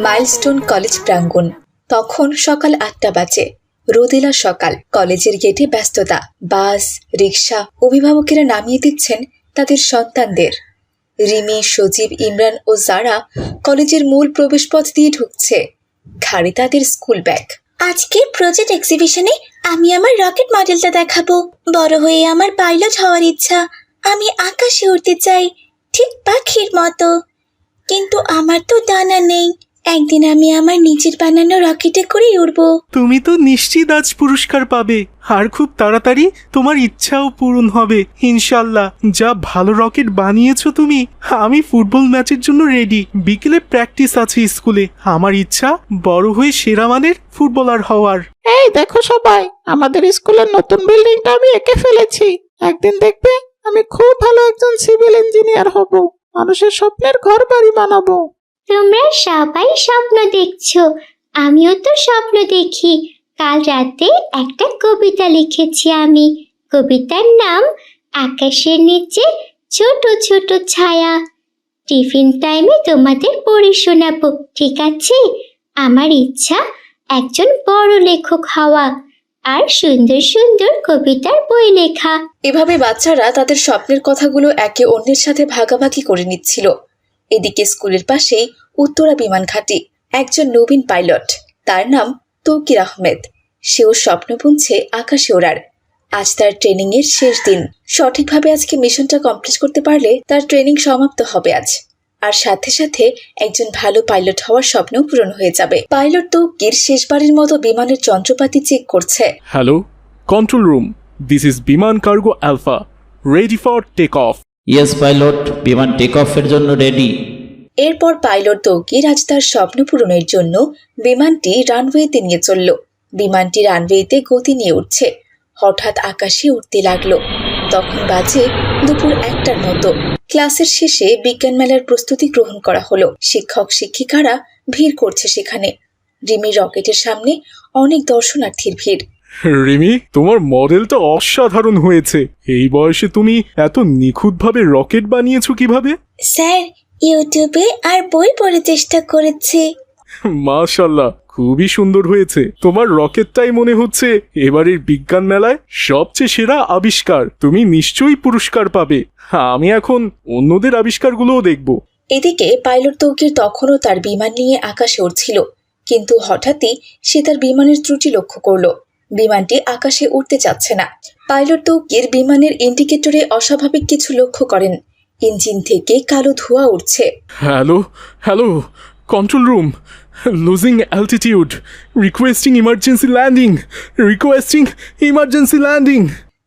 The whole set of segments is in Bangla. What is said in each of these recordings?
মাইলস্টোন কলেজ প্রাঙ্গণ। তখন সকাল আটটা বাজে। রোদেলা সকাল, কলেজের গেটে ব্যস্ততা। বাস রিক্সা অভিভাবকেরা নামিয়ে দিচ্ছেন তাদের সন্তানদের। রিমি, সজীব, ইমরান ও জারা কলেজের মূল প্রবেশপথ দিয়ে ঢুকছে। ঘাড়ে তাদের স্কুল ব্যাগ। আজকের প্রজেক্ট এক্সিবিশনে আমি আমার রকেট মডেলটা দেখাবো। বড় হয়ে আমার পাইলট হওয়ার ইচ্ছা। আমি আকাশে উড়তে চাই, ঠিক পাখির মতো। কিন্তু আমার তো ডানা নেই। একদিন আমি আমার নিজের বানানো রকেটে করেই উড়বো। তুমি তো নিশ্চিত আজ পুরস্কার পাবে। আর খুব তাড়াতাড়ি তোমার ইচ্ছাও পূরণ হবে। ইনশাল্লাহ যা ভালো রকেট বানিয়েছো তুমি আমি ফুটবল ম্যাচের জন্য রেডি। বিকেলে প্র্যাকটিস আছে স্কুলে। আমার ইচ্ছা বড় হয়ে সেরা মানের ফুটবলার হওয়ার। এই দেখো সবাই আমাদের স্কুলের নতুন বিল্ডিংটা আমি এঁকে ফেলেছি। একদিন দেখবে আমি খুব ভালো একজন সিভিল ইঞ্জিনিয়ার হব। মানুষের স্বপ্নের ঘর বাড়ি বানাবো। তোমরা সবাই স্বপ্ন দেখছ। আমিও তো স্বপ্ন দেখি। কাল রাতে একটা কবিতা লিখেছি আমি। কবিতার নাম আকাশের নিচে ছোট ছোট ছায়া। টিফিন টাইমে তোমাদের পড়ে শোনাবো, ঠিক আছে? আমার ইচ্ছা একজন বড় লেখক হওয়া আর সুন্দর সুন্দর কবিতার বই লেখা। এভাবে বাচ্চারা তাদের স্বপ্নের কথাগুলো একে অন্যের সাথে ভাগাভাগি করে নিচ্ছিল। এদিকে স্কুলের পাশেই উত্তরা বিমান ঘাঁটি, একজন নবীন পাইলট। তার নাম তৌকির আহমেদ। সেও স্বপ্ন বুনছে আকাশে ওড়ার। আজ তার ট্রেনিং এর শেষ দিন। সঠিকভাবে আজকে মিশনটা কমপ্লিট করতে পারলে তার ট্রেনিং সমাপ্ত হবে আজ। আর সাথে সাথে একজন ভালো পাইলট হওয়ার স্বপ্ন পূরণ হয়ে যাবে। পাইলট তৌকির শেষবারের মতো বিমানের যন্ত্রপাতি চেক করছে। Hello control room this is biman cargo alpha ready for take off yes pilot বিমান টেক অফের জন্য রেডি এরপর পাইলট তৌকির আজ তার স্বপ্ন পূরণের জন্য বিমানটি রানওয়েতে নিয়ে চলল। বিমানটি রানওয়েতে গতি নিয়ে উঠছে। হঠাৎ আকাশে উঠতে লাগল। তখন বাজে দুপুর একটার মতো। ক্লাসের শেষে বিজ্ঞান মেলার প্রস্তুতি গ্রহণ করা হলো। শিক্ষক, শিক্ষিকারা ভিড় করছে সেখানে। রিমি রকেটের সামনে অনেক দর্শনার্থীর ভিড়। রিমি তোমার মডেলটা অসাধারণ হয়েছে। এই বয়সে তুমি এত নিখুঁতভাবে রকেট বানিয়েছো কীভাবে? স্যার ইউটিউবে আর বই পড়ে চেষ্টা করেছি। মাশাল্লাহ খুবই সুন্দর হয়েছে। তোমার রকেটটাই মনে হচ্ছে এবারের বিজ্ঞান মেলায় সবচেয়ে সেরা আবিষ্কার। তুমি নিশ্চয়ই পুরস্কার পাবে। আমি এখন অন্যদের আবিষ্কারগুলোও দেখব। এদিকে পাইলট তৌকির তখনও তার বিমান নিয়ে আকাশে উড়ছিল কিন্তু হঠাৎই সে তার বিমানের ত্রুটি লক্ষ্য করল। বিমানটি আকাশে উঠতে চাচ্ছে না। পাইলট তৌকির বিমানের ইন্ডিকেটরে অস্বাভাবিক কিছু লক্ষ্য করেন। ইঞ্জিন থেকে কালো ধোঁয়া উঠছে। Hello hello control room losing altitude requesting emergency landing requesting emergency landing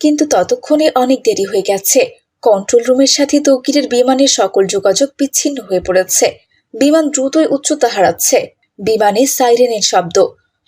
কিন্তু ততক্ষণে অনেক দেরি হয়ে গেছে। কন্ট্রোল রুমের সাথে তৌকিরের বিমানের সকল যোগাযোগ বিচ্ছিন্ন হয়ে পড়েছে। বিমান দ্রুতই উচ্চতা হারাচ্ছে। বিমানে সাইরেনের শব্দ।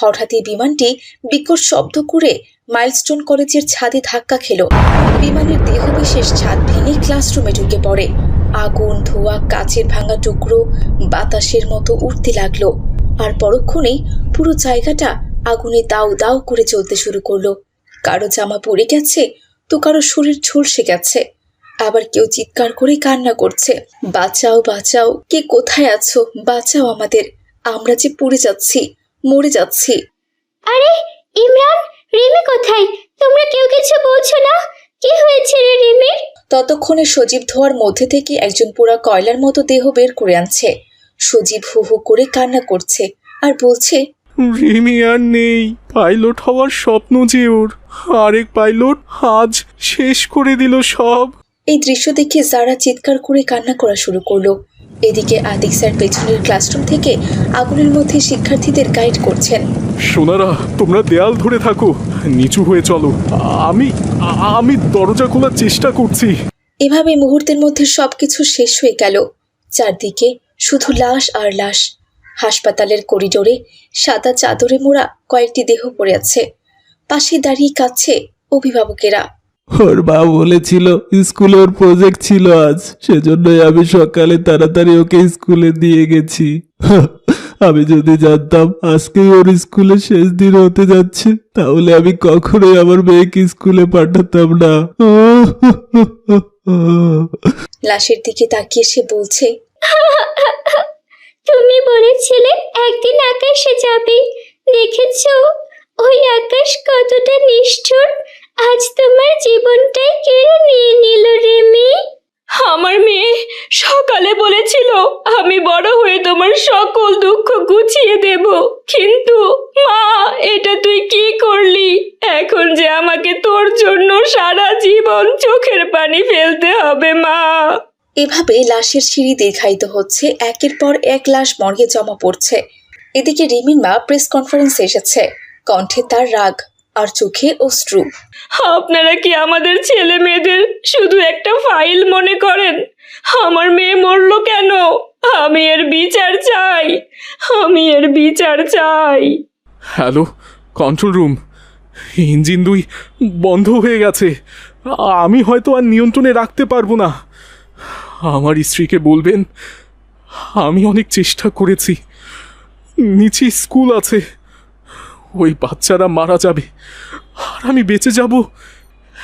হঠাৎই বিমানটি বিকট শব্দ করে মাইলস্টোন কলেজের ছাদে ধাক্কা খেল। বিমানের দেহবিশেষ ছাদ ভেঙে ক্লাসরুমে ঢুকে পড়ে। আগুন, ধোঁয়া, কাচের ভাঙা টুকরো, বাতাসের মতো উঠতে লাগল। আর পরক্ষণেই পুরো জায়গাটা আগুনে দাউ দাউ করে চলতে শুরু করল। কারও জামা পড়ে গেছে তো কারও শরীর ঝলসে গেছে। আবার কেউ চিৎকার করে কান্না করছে, বাঁচাও বাঁচাও, কে কোথায় আছো? বাঁচাও আমাদের, আমরা যে পড়ে যাচ্ছি। মরে যাচ্ছি। আরে ইমরান রিমি কোথায়? তোমরা কেউ কিছু বলছো না? কি হয়েছে রে রিমির ততক্ষণে সজীব ধোয়ার মধ্যে থেকে একজন পুরা কয়লার মতো দেহ বের করে আনছে। সজীব হু হু করে কান্না করছে আর বলছে রিমি আর নেই পাইলট হওয়ার স্বপ্ন যে ওর। আরেক পাইলট আজ শেষ করে দিল সব। এই দৃশ্য দেখে যারা চিৎকার করে কান্না করা শুরু করল এদিকে আদিক স্যার পেছনের ক্লাসরুম থেকে আগুনের মধ্যে শিক্ষার্থীদের গাইড করছেন। সোনারা তোমরা দেয়াল ধরে থাকো নিচু হয়ে চলো। আমি আমি দরজা খোলার চেষ্টা করছি। এভাবে মুহূর্তের মধ্যে সবকিছু শেষ হয়ে গেল। চারদিকে শুধু লাশ আর লাশ। হাসপাতালের করিডোরে সাদা চাদরে মোড়া কয়েকটি দেহ পড়ে আছে। পাশে দাঁড়িয়ে কাঁদছে অভিভাবকেরা। ওর মা বলেছিল স্কুলে ওর প্রজেক্ট ছিল আজ। সেজন্যই আমি সকালে তাড়াতাড়ি ওকে স্কুলে দিয়ে গেছি। আমি যদি জানতাম আজকেই ওর স্কুলে শেষ দিন হতে যাচ্ছে তাহলে আমি কখনোই আমার মেয়েকে স্কুলে পাঠাতাম না। লাশের দিকে তাকিয়ে সে বলছে তুমি বলেছিলে একদিন আকাশে যাবে। দেখেছ? ওই আকাশ কতটা নিষ্ঠুর। আজ তোমার জীবনটাই কেড়ে নিয়ে নিল রে মেয়ে। আমার মেয়ে সকালে বলেছিল আমি বড় হয়ে তোমার সকল দুঃখ গুছিয়ে দেব। কিন্তু মা এটা তুই কি করলি? এখন যে আমাকে তোর জন্য সারা জীবন চোখের পানি ফেলতে হবে মা। এভাবে লাশের সিঁড়ি দীর্ঘায়িত হচ্ছে একের পর এক লাশ মর্গে জমা পড়ছে। এদিকে রিমির মা প্রেস কনফারেন্সে এসেছে। কণ্ঠে তার রাগ। আর চোখে অশ্রু। আপনারা কি আমাদের ছেলে মেয়েদের শুধু একটা ফাইল মনে করেন? আমার মেয়ে মরলো কেন? আমি এর বিচার চাই। আমি এর বিচার চাই। হ্যালো কন্ট্রোল রুম ইঞ্জিন দুই বন্ধ হয়ে গেছে। আমি হয়তো আর নিয়ন্ত্রণে রাখতে পারব না। আমার স্ত্রীকে বলবেন আমি অনেক চেষ্টা করেছি। নিচে স্কুল আছে। ওই বাচ্চারা মারা যাবে। আর আমি বেঁচে যাব।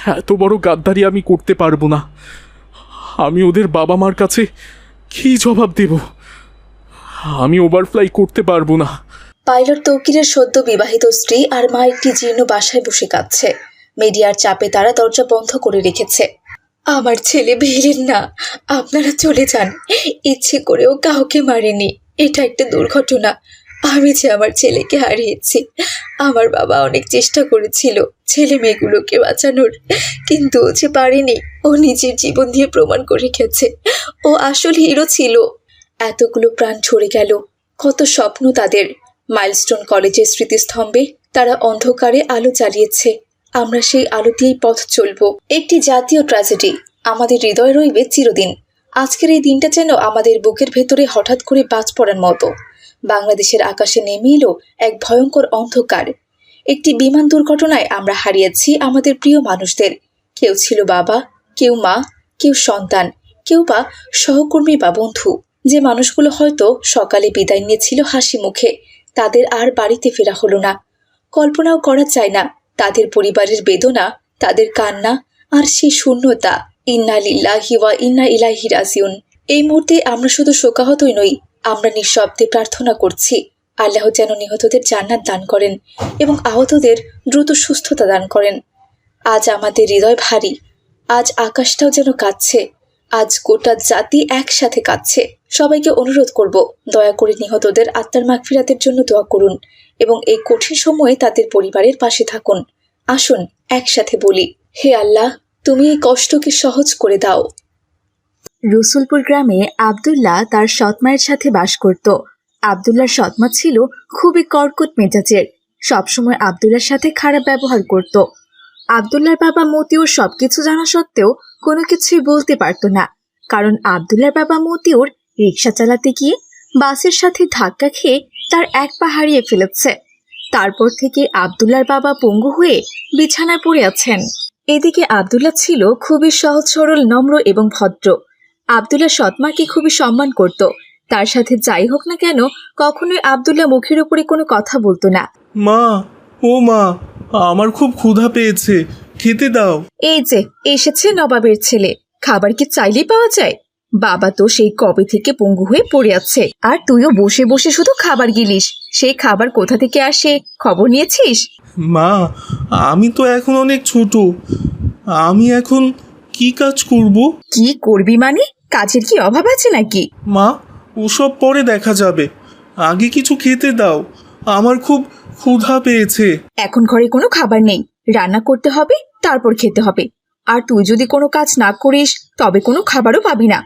এত বড় গাদ্দারি আমি করতে পারব না। আমি ওদের বাবা মার কাছে কি জবাব দেব? আমি ওভারফ্লাই করতে পারব না। পাইলট তৌকিরের সদ্য বিবাহিত স্ত্রী আর মা একটি জীর্ণ বাসায় বসে কাঁদছে। মিডিয়ার চাপে তারা দরজা বন্ধ করে রেখেছে। আমার ছেলে ভিলেন না। আপনারা চলে যান। ইচ্ছে করেও কাউকে মারেনি। এটা একটা দুর্ঘটনা। আমি যে আমার ছেলেকে হারিয়েছি, আমার বাবা অনেক চেষ্টা করেছিল ছেলে মেয়েগুলোকে বাঁচানোর, কিন্তু ও যে পারেনি, ও নিজের জীবন দিয়ে প্রমাণ করে গেছে ও আসল হিরো ছিল। এতগুলো প্রাণ ঝরে গেল। কত স্বপ্ন তাদের। মাইলস্টোন কলেজের স্মৃতিস্তম্ভে তারা অন্ধকারে আলো জ্বালিয়েছে। আমরা সেই আলো দিয়েই পথ চলব। একটি জাতীয় ট্র্যাজেডি। আমাদের হৃদয় রইবে চিরদিন। আজকের এই দিনটা যেন আমাদের বুকের ভেতরে হঠাৎ করে বাজ পড়ার মতো। বাংলাদেশের আকাশে নেমে এলো এক ভয়ঙ্কর অন্ধকার। একটি বিমান দুর্ঘটনায় আমরা হারিয়েছি আমাদের প্রিয় মানুষদের। কেউ ছিল বাবা, কেউ মা, কেউ সন্তান, কেউ বা সহকর্মী বা বন্ধু। যে মানুষগুলো হয়তো সকালে বিদায় নিয়েছিল হাসি মুখে, তাদের আর বাড়িতে ফেরা হলো না। কল্পনাও করা যায় না, তাদের পরিবারের বেদনা, তাদের কান্না আর সেই শূন্যতা। ইন্না লিল্লাহি ওয়া ইন্না ইলাহি রাজিউন। এই মুহূর্তে আমরা শুধু শোকাহতই নই, আমরা নিঃশব্দে প্রার্থনা করছি, আল্লাহ যেন নিহতদের জান্নাত দান করেন এবং আহতদের দ্রুত সুস্থতা দান করেন। আজ আমাদের হৃদয় ভারী, আজ আকাশটাও যেন কাঁদছে, আজ গোটা জাতি একসাথে কাঁদছে। সবাইকে অনুরোধ করব, দয়া করে নিহতদের আত্মার মাগফিরাতের জন্য দোয়া করুন এবং এই কঠিন সময়ে তাদের পরিবারের পাশে থাকুন। আসুন, একসাথে বলি, হে আল্লাহ তুমি এই কষ্টকে সহজ করে দাও। রসুলপুর গ্রামে আব্দুল্লাহ তার সৎমায়ের সাথে বাস করত। আব্দুল্লাহর সৎমা ছিল খুবই কর্কট মেজাজের। সবসময় আব্দুল্লার সাথে খারাপ ব্যবহার করত। আব্দুল্লার বাবা মতিউর সবকিছু জানা সত্ত্বেও কোনো কিছুই বলতে পারতো না। কারণ আব্দুল্লার বাবা মতিউর রিক্সা চালাতে গিয়ে বাসের সাথে ধাক্কা খেয়ে তার এক পা হারিয়ে ফেলেছে। তারপর থেকে আব্দুল্লার বাবা পঙ্গু হয়ে বিছানায় পড়ে আছেন। এদিকে আব্দুল্লাহ ছিল খুবই সহজ সরল নম্র এবং ভদ্র। আব্দুল্লাহ সৎমাকে খুবই সম্মান করত। তার সাথে যাই হোক না কেন কখনোই আবদুল্লাহ মুখের উপরে কোনো কথা বলতো না। মা ও মা আমার খুব ক্ষুধা পেয়েছে। খেতে দাও। এই যে এসেছে নবাবের ছেলে। খাবার কি চাইলেই পাওয়া যায়? বাবা তো সেই কবে থেকে পঙ্গু হয়ে পড়ে আছে। আর তুইও বসে বসে শুধু খাবার গিলিস। সেই খাবার কোথা থেকে আসে? খবর নিয়েছিস? মা আমি তো এখন অনেক ছোট। আমি এখন কি কাজ করব? কি করবি মানে? কাজের কি অভাব আছে নাকি? মা ওসব পরে দেখা যাবে। আগে কিছু খেতে দাও। আমার খুব ক্ষুধা পেয়েছে। এখন ঘরে কোনো খাবার নেই। রান্না করতে হবে তারপর খেতে হবে। আর তুই যদি কোনো কাজ না করিস তবে কোনো খাবারও পাবি না।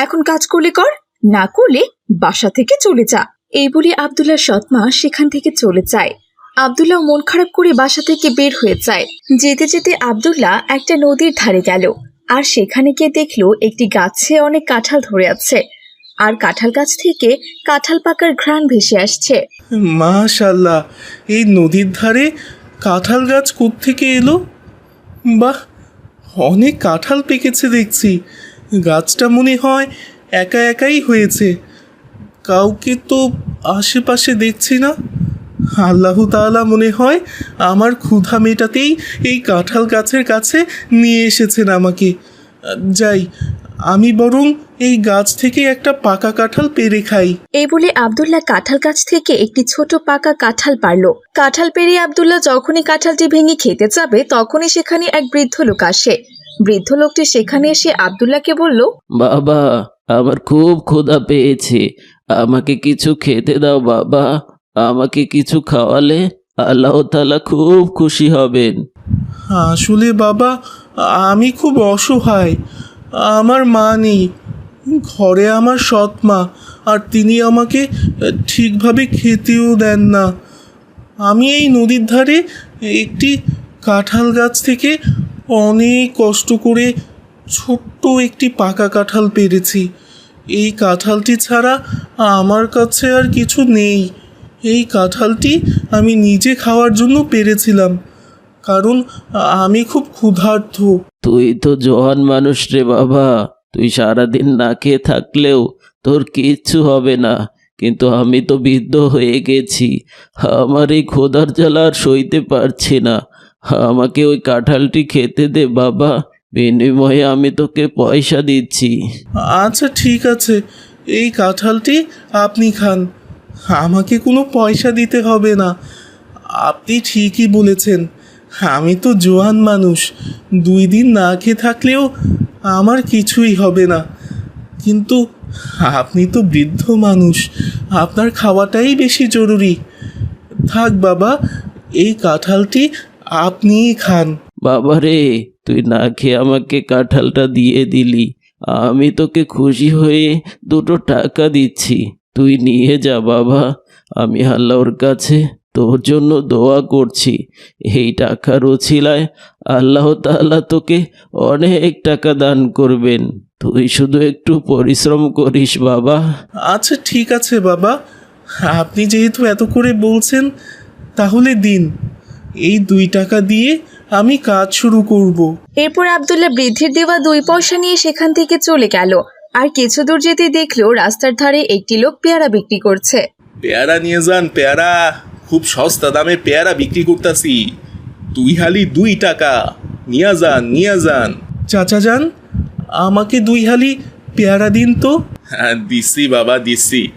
এখন কাজ করলে কর, না করলে বাসা থেকে চলে যা। এই বলে আবদুল্লাহ সৎমা সেখান থেকে চলে যায়। আবদুল্লাহ মন খারাপ করে বাসা থেকে বের হয়ে যায়। যেতে যেতে আবদুল্লাহ একটা নদীর ধারে গেল। আর সেখানে গিয়ে দেখল একটি গাছে অনেক কাঁঠাল ধরে আছে। আর কাঁঠাল গাছ থেকে কাঁঠাল পাকার ঘ্রাণ ভেসে আসছে। মাশাল্লাহ এই নদীর ধারে কাঁঠাল গাছ থেকে এলো? বাহ, অনেক কাঁঠাল পেকেছে দেখছি। গাছটা মনে হয় একা একাই হয়েছে। কাউকে তো আশেপাশে দেখছি না। আল্লাহ তাআলা মনে হয় আমার ক্ষুধা মেটাতেই এই কাঁঠাল গাছের কাছে নিয়ে এসেছেন আমাকে। যাই, আমি বরং এই গাছ থেকে একটা পাকা কাঁঠাল পেরে খাই। এই বলে আবদুল্লাহ কাঁঠাল গাছ থেকে একটি ছোট পাকা কাঁঠাল পারল কাঁঠাল পেরে আবদুল্লাহ যখনই কাঁঠালটি ভেঙে খেতে যাবে, তখনই সেখানে এক বৃদ্ধ লোক আসে। বৃদ্ধ লোকটি সেখানে এসে আবদুল্লাহকে বলল বাবা আমার খুব ক্ষুধা পেয়েছে। আমাকে কিছু খেতে দাও বাবা। আমাকে কিছু খাওয়ালে আল্লাহ তাআলা খুব খুশি হবেন। আসলে বাবা আমি খুব অসহায়। আমার মা নেই। ঘরে আমার সৎ মা আর তিনি আমাকে ঠিকভাবে খেতেও দেন না। আমি এই নদীর ধারে একটি কাঁঠাল গাছ থেকে অনেক কষ্ট করে ছোট্ট একটি পাকা কাঁঠাল পেরেছি। এই কাঁঠালটি ছাড়া আমার কাছে আর কিছু নেই। এই কাঁঠালটি আমি নিজে খাওয়ার জন্য পেরেছিলাম, কারণ আমি খুব ক্ষুধার্ত। তুই তো জোয়ান মানুষ রে বাবা। তুই সারাদিন না খেয়ে থাকলেও তোর কিচ্ছু হবে না, কিন্তু আমি তো বৃদ্ধ হয়ে গেছি। আমার এই খোদার জ্বালা আর সইতে পারছি না। আমাকে ওই কাঁঠালটি খেতে দে, বাবা। বিনিময়ে আমি তোকে পয়সা দিচ্ছি। আচ্ছা ঠিক আছে। এই কাঁঠালটি আপনি খান। আমাকে কোনো পয়সা দিতে হবে না। আপনি ঠিকই বলেছেন। আমি তো জোয়ান মানুষ। দুই দিন না খেয়ে থাকলেও আমার কিছুই হবে না। কিন্তু আপনি তো বৃদ্ধ মানুষ। আপনার খাওয়াটাই বেশি জরুরি। থাক, বাবা। এই কাঁঠালটি আপনিই খান। বাবা রে তুই না খেয়ে আমাকে কাঁঠালটা দিয়ে দিলি। আমি তোকে খুশি হয়ে দুটো টাকা দিচ্ছি। তুই নিয়ে যা বাবা আমি আল্লাহর কাছে তোর জন্য দোয়া করছি। এই টাকার ওছিলায় আল্লাহ তাআলা তোকে অনেক টাকা দান করবেন। তুই শুধু একটু পরিশ্রম করিস বাবা। আচ্ছা ঠিক আছে বাবা। আপনি যেহেতু এত করে বলছেন তাহলে দিন। এই দুই টাকা দিয়ে আমি কাজ শুরু করব। এরপর আবদুল্লাহ বৃদ্ধির দেওয়া দুই পয়সা নিয়ে সেখান থেকে চলে গেল। আর কিছু দূর যেতে দেখল রাস্তার ধারে একটি লোক পেয়ারা বিক্রি করছে। পেয়ারা নিয়ে যান পেয়ারা। খুব সস্তা দামে পেয়ারা বিক্রি করতেছি। দুই হালি দুই টাকা। নিয়ে যান নিয়ে যান। চাচা যান আমাকে দুই হালি পেয়ারা দিন তো। হ্যাঁ দিচ্ছি বাবা দিচ্ছি।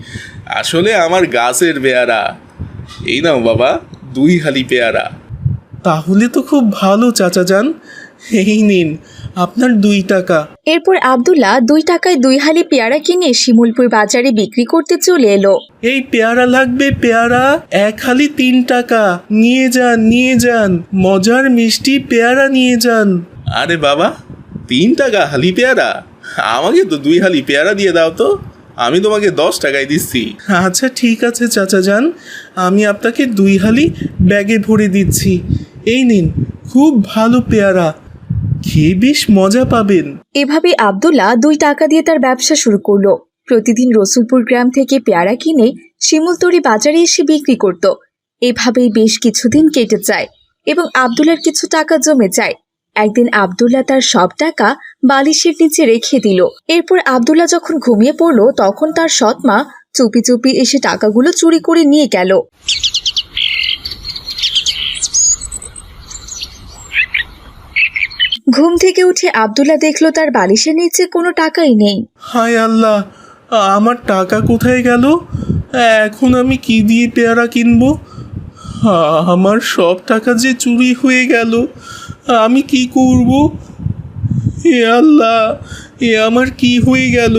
আসলে আমার গাছের পেয়ারা। এই নাও বাবা দুই হালি পেয়ারা। তাহলে তো খুব ভালো চাচা যান এই নিন আপনার দুই টাকা। এরপর আবদুল্লাহ দুই টাকায় দুই হালি পেয়ারা কিনে শিমুলপুর বাজারে বিক্রি করতে চলে এলো। এই পেয়ারা লাগবে পেয়ারা। এক হালি তিন টাকা। নিয়ে যান নিয়ে যান। মজার মিষ্টি পেয়ারা নিয়ে যান। আরে বাবা তিন টাকা হালি পেয়ারা? আমাকে তো দুই হালি পেয়ারা দিয়ে দাও তো। আমি তোমাকে দশ টাকায় দিচ্ছি। আচ্ছা ঠিক আছে চাচা যান আমি আপনাকে দুই হালি ব্যাগে ভরে দিচ্ছি। এই নিন, খুব ভালো পেয়ারা। খেয়ে বেশ মজা পাবেন। এভাবে আবদুল্লাহ দুই টাকা দিয়ে তার ব্যবসা শুরু করল। প্রতিদিন রসুলপুর গ্রাম থেকে পেয়ারা কিনে শিমুলতরি বাজারে এসে বিক্রি করত। এভাবেই বেশ কিছুদিন কেটে যায় এবং আবদুল্লার কিছু টাকা জমে যায়। একদিন আবদুল্লাহ তার সব টাকা বালিশের নিচে রেখে দিল। এরপর আবদুল্লাহ যখন ঘুমিয়ে পড়ল, তখন তার সৎমা চুপি চুপি এসে টাকাগুলো চুরি করে নিয়ে গেল। ঘুম থেকে উঠে আবদুল্লাহ দেখল তার বালিশের নিচে কোনো টাকাই নেই। হায় আল্লাহ, আমার টাকা কোথায় গেল? এখন আমি কি দিয়ে পেয়ারা কিনবো? আমার সব টাকা যে চুরি হয়ে গেল, আমি কি করব? এ আল্লাহ, এ আমার কি হয়ে গেল?